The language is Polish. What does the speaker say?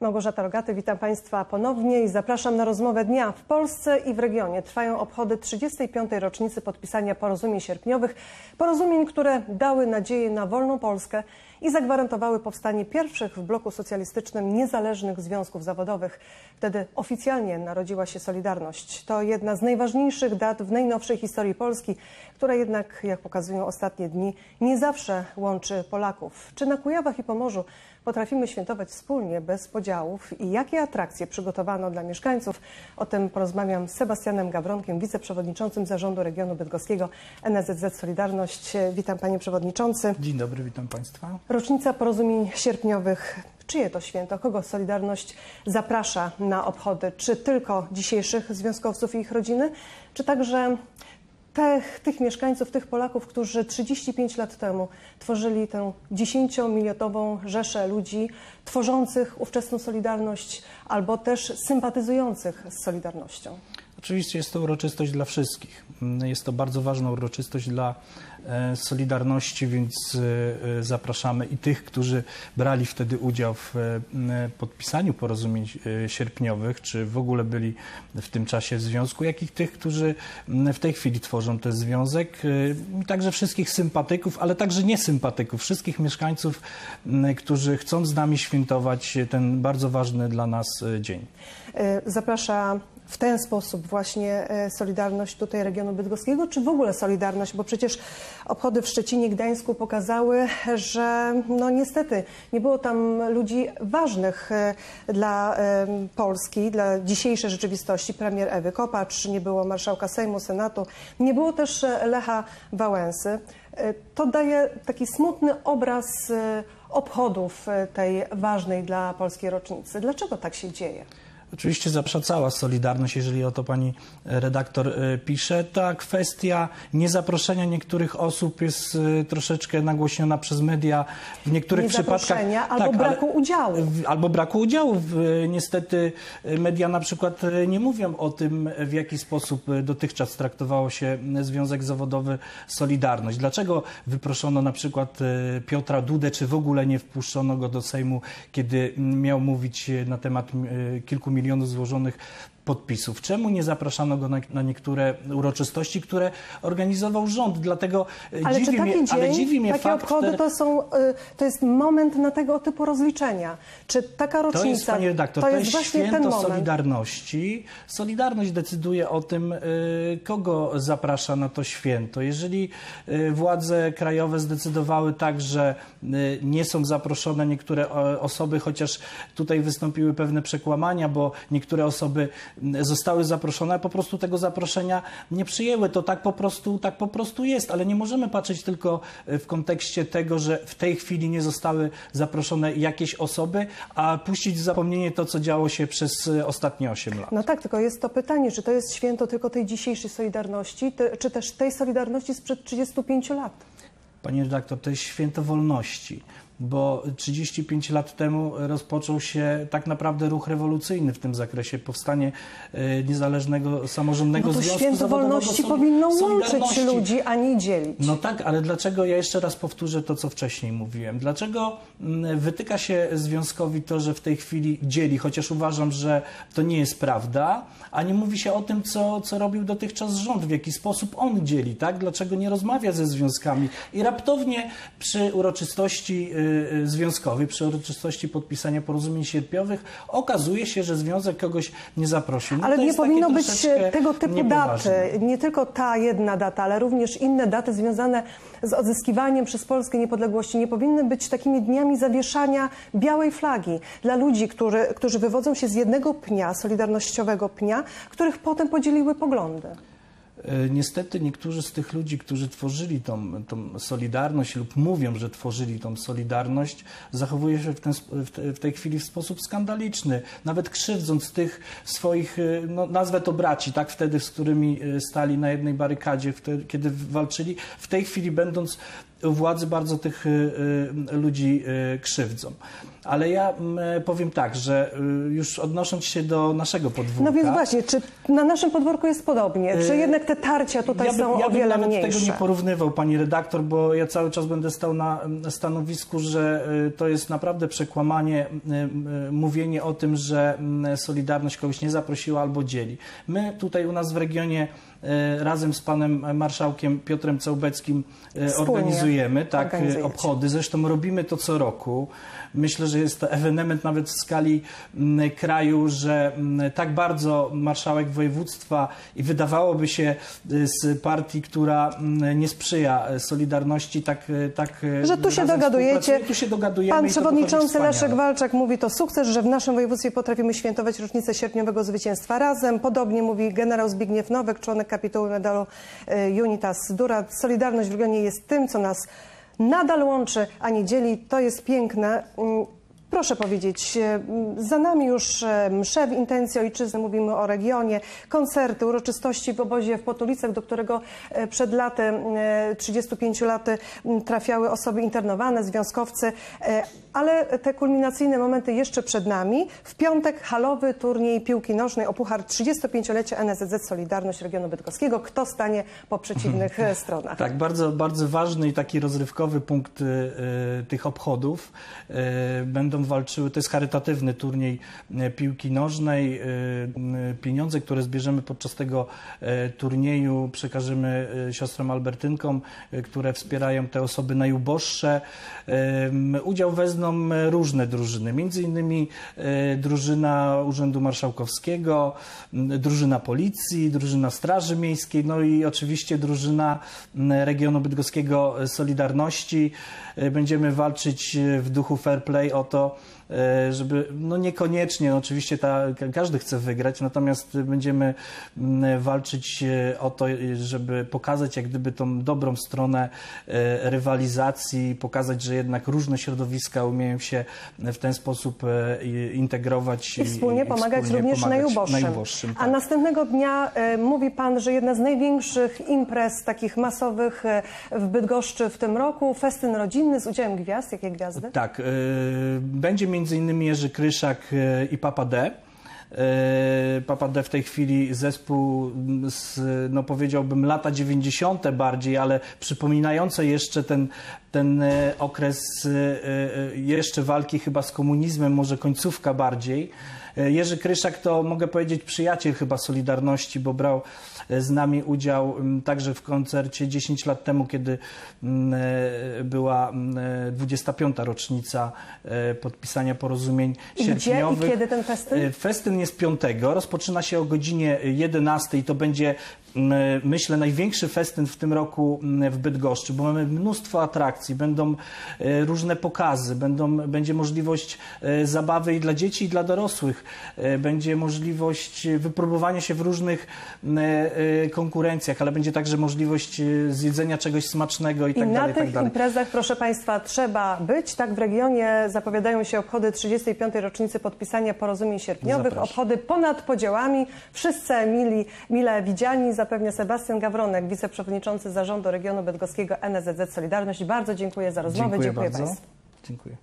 Małgorzata Rogaty, witam Państwa ponownie i zapraszam na rozmowę dnia. W Polsce i w regionie trwają obchody 35. rocznicy podpisania porozumień sierpniowych. Porozumień, które dały nadzieję na wolną Polskę i zagwarantowały powstanie pierwszych w bloku socjalistycznym niezależnych związków zawodowych. Wtedy oficjalnie narodziła się Solidarność. To jedna z najważniejszych dat w najnowszej historii Polski, która jednak, jak pokazują ostatnie dni, nie zawsze łączy Polaków. Czy na Kujawach i Pomorzu potrafimy świętować wspólnie, bez podziałów i jakie atrakcje przygotowano dla mieszkańców? O tym porozmawiam z Sebastianem Gawronkiem, wiceprzewodniczącym Zarządu Regionu Bydgoskiego NSZZ Solidarność. Witam panie przewodniczący. Dzień dobry, witam Państwa. Rocznica porozumień sierpniowych. Czyje to święto? Kogo Solidarność zaprasza na obchody? Czy tylko dzisiejszych związkowców i ich rodziny? Czy także tych, tych mieszkańców, tych Polaków, którzy 35 lat temu tworzyli tę 10-milionową rzeszę ludzi tworzących ówczesną Solidarność albo też sympatyzujących z Solidarnością? Oczywiście jest to uroczystość dla wszystkich. Jest to bardzo ważna uroczystość dla e, Solidarności, więc e, e, zapraszamy i tych, którzy brali wtedy udział w podpisaniu porozumień sierpniowych, czy w ogóle byli w tym czasie w związku, jak i tych, którzy w tej chwili tworzą ten związek. Także wszystkich sympatyków, ale także niesympatyków, wszystkich mieszkańców, którzy chcą z nami świętować ten bardzo ważny dla nas dzień. Zaprasza w ten sposób właśnie Solidarność tutaj regionu bydgoskiego, czy w ogóle Solidarność, bo przecież obchody w Szczecinie Gdańsku pokazały, że no niestety nie było tam ludzi ważnych dla Polski, dla dzisiejszej rzeczywistości. Premier Ewy Kopacz, nie było marszałka Sejmu, Senatu, nie było też Lecha Wałęsy. To daje taki smutny obraz obchodów tej ważnej dla Polskiej rocznicy. Dlaczego tak się dzieje? Oczywiście zaprasza cała Solidarność, jeżeli o to pani redaktor pisze. Ta kwestia niezaproszenia niektórych osób jest troszeczkę nagłośniona przez media w niektórych przypadkach. albo tak, braku ale, udziału. Albo braku udziału. Niestety media na przykład nie mówią o tym, w jaki sposób dotychczas traktowało się Związek Zawodowy Solidarność. Dlaczego wyproszono na przykład Piotra Dudę, czy w ogóle nie wpuszczono go do Sejmu, kiedy miał mówić na temat kilku milionów złożonych podpisów. Czemu nie zapraszano go na, na, niektóre uroczystości, które organizował rząd? Dlatego ale dziwi mnie, dzień, ale dziwi mnie takie fakt, obchody to, są, to jest moment na tego typu rozliczenia. Czy taka rocznica to jest, pani redaktor, to to jest właśnie ten święto moment? Solidarności. Solidarność decyduje o tym, kogo zaprasza na to święto. Jeżeli władze krajowe zdecydowały tak, że nie są zaproszone niektóre osoby, chociaż tutaj wystąpiły pewne przekłamania, bo niektóre osoby zostały zaproszone, a po prostu tego zaproszenia nie przyjęły. To tak po prostu, tak po prostu jest, ale nie możemy patrzeć tylko w kontekście tego, że w tej chwili nie zostały zaproszone jakieś osoby, a puścić w zapomnienie to, co działo się przez ostatnie 8 lat. No tak, tylko jest to pytanie, czy to jest święto tylko tej dzisiejszej Solidarności, czy też tej Solidarności sprzed 35 lat? Panie redaktor, to jest święto wolności bo 35 lat temu rozpoczął się tak naprawdę ruch rewolucyjny w tym zakresie, powstanie niezależnego, samorządnego no to związku święto wolności powinno łączyć ludzi, a nie dzielić. No tak, ale dlaczego, ja jeszcze raz powtórzę to, co wcześniej mówiłem, dlaczego mm, wytyka się związkowi to, że w tej chwili dzieli, chociaż uważam, że to nie jest prawda, a nie mówi się o tym, co, co robił dotychczas rząd, w jaki sposób on dzieli, tak? Dlaczego nie rozmawia ze związkami i raptownie przy uroczystości y, związkowej, przy uroczystości podpisania porozumień sierpniowych okazuje się, że związek kogoś nie zaprosił. No Ale nie powinno być troszeczkę tego typu niepoważne. daty. Nie tylko ta jedna data, ale również inne daty związane z odzyskiwaniem przez Polskę niepodległości. Nie powinny być takimi dniami zawieszania białej flagi dla ludzi, którzy, którzy wywodzą się z jednego pnia, solidarnościowego pnia, których potem podzieliły poglądy. E, Niestety niektórzy z tych ludzi, którzy tworzyli tą, tą solidarność lub mówią, że tworzyli tą solidarność, zachowuje się w, ten, w te- w tej chwili w sposób skandaliczny, nawet krzywdząc tych swoich, e, no, nazwę to braci, tak wtedy, z którymi e, stali na jednej barykadzie, wtedy, kiedy walczyli, w tej chwili będąc władzy bardzo tych y, y, ludzi y, krzywdzą. Ale ja powiem tak, że już odnosząc się do naszego podwórka... No więc właśnie, czy na naszym podwórku jest podobnie? Czy jednak te tarcia tutaj ja bym, są ja o bym wiele mniejsze? tego nie porównywał, pani redaktor, bo ja cały czas będę stał na stanowisku, że to jest naprawdę przekłamanie, mówienie o tym, że Solidarność kogoś nie zaprosiła albo dzieli. My tutaj u nas w regionie razem z panem marszałkiem Piotrem Całbeckim Wspólnie organizujemy tak, y, organizujecie. obchody. Zresztą robimy to co roku. Myślę, że jest to ewenement nawet w skali mm, kraju, że mm, tak bardzo marszałek województwa i wydawałoby się y, z partii, która mm, nie sprzyja y, Solidarności, tak, y, tak Że tu się dogadujecie. Tu się dogadujemy Pan przewodniczący Leszek. Walczak mówi to sukces, że w naszym województwie potrafimy świętować rocznicę sierpniowego zwycięstwa razem. Podobnie mówi generał Zbigniew Nowek, członek kapituły medalu Unitas Dura. Solidarność w regionie jest tym, co nas nadal łączy, a nie dzieli. To jest piękne. Proszę powiedzieć, e, za nami już e, msze w intencji ojczyzny, mówimy o regionie, koncerty, uroczystości w obozie w Potulicach, do którego e, przed laty, e, 35 laty m, trafiały osoby internowane, związkowcy, ale te kulminacyjne momenty jeszcze przed nami. W piątek halowy turniej piłki nożnej o puchar 35-lecia NSZZ Solidarność Regionu Bydgoskiego. Kto stanie po przeciwnych stronach? Tak, bardzo, bardzo ważny i taki rozrywkowy punkt tych obchodów. Y, będą walczyły, to jest charytatywny turniej y, piłki nożnej. Y, pieniądze, które zbierzemy podczas tego y, turnieju przekażemy siostrom Albertynkom, które wspierają te osoby najuboższe. Udział wezmą różne drużyny, między innymi drużyna Urzędu Marszałkowskiego, drużyna Policji, drużyna Straży Miejskiej, no i oczywiście drużyna regionu bydgoskiego e, Solidarności. E, Będziemy walczyć e, w duchu fair play o to, well żeby, no niekoniecznie, oczywiście ta, ka- każdy chce wygrać, natomiast będziemy m, walczyć e, o to, e, żeby pokazać jak gdyby tą dobrą stronę e, rywalizacji, pokazać, że jednak różne środowiska umieją się w ten sposób e, i- integrować I wspólnie pomagać wspólnie również pomagać najuboższym. najuboższym A tak. następnego dnia e, mówi Pan, że jedna z największych imprez takich masowych e, w Bydgoszczy w tym roku, festyn rodzinny z udziałem gwiazd. Jakie gwiazdy? Tak, będzie innymi Jerzy Kryszak y, i Papa D. Y, Papa D w tej chwili zespół z, no powiedziałbym, lata 90. bardziej, ale przypominające jeszcze ten, ten y, okres jeszcze walki chyba z komunizmem, może końcówka bardziej. Y, Jerzy Kryszak to mogę powiedzieć przyjaciel chyba Solidarności, bo brał e, z nami udział m, także w koncercie 10 lat temu, kiedy m, e, była m, e, 25. rocznica e, podpisania porozumień I gdzie i sierpniowych. kiedy ten festyn? E, Festyn jest 5. Rozpoczyna się o godzinie 11 i to będzie myślę największy festyn w tym roku m, w Bydgoszczy, bo mamy mnóstwo atrakcji, będą e, różne pokazy, będą, będzie możliwość e, zabawy i dla dzieci i dla dorosłych, E, będzie możliwość wypróbowania się w różnych m, e, konkurencjach, ale będzie także możliwość e, zjedzenia czegoś smacznego i, I tak na dalej, i tak tych dalej. imprezach, proszę Państwa, trzeba być. Tak w regionie zapowiadają się obchody 35. rocznicy podpisania porozumień sierpniowych. Zapraszam. Obchody ponad podziałami. Wszyscy mili, mile widziani, zapewnia Sebastian Gawronek, wiceprzewodniczący zarządu regionu bydgoskiego NSZZ Solidarność. Bardzo dziękuję za rozmowę. Dziękuję dziękuję bardzo. Państwu. Dziękuję.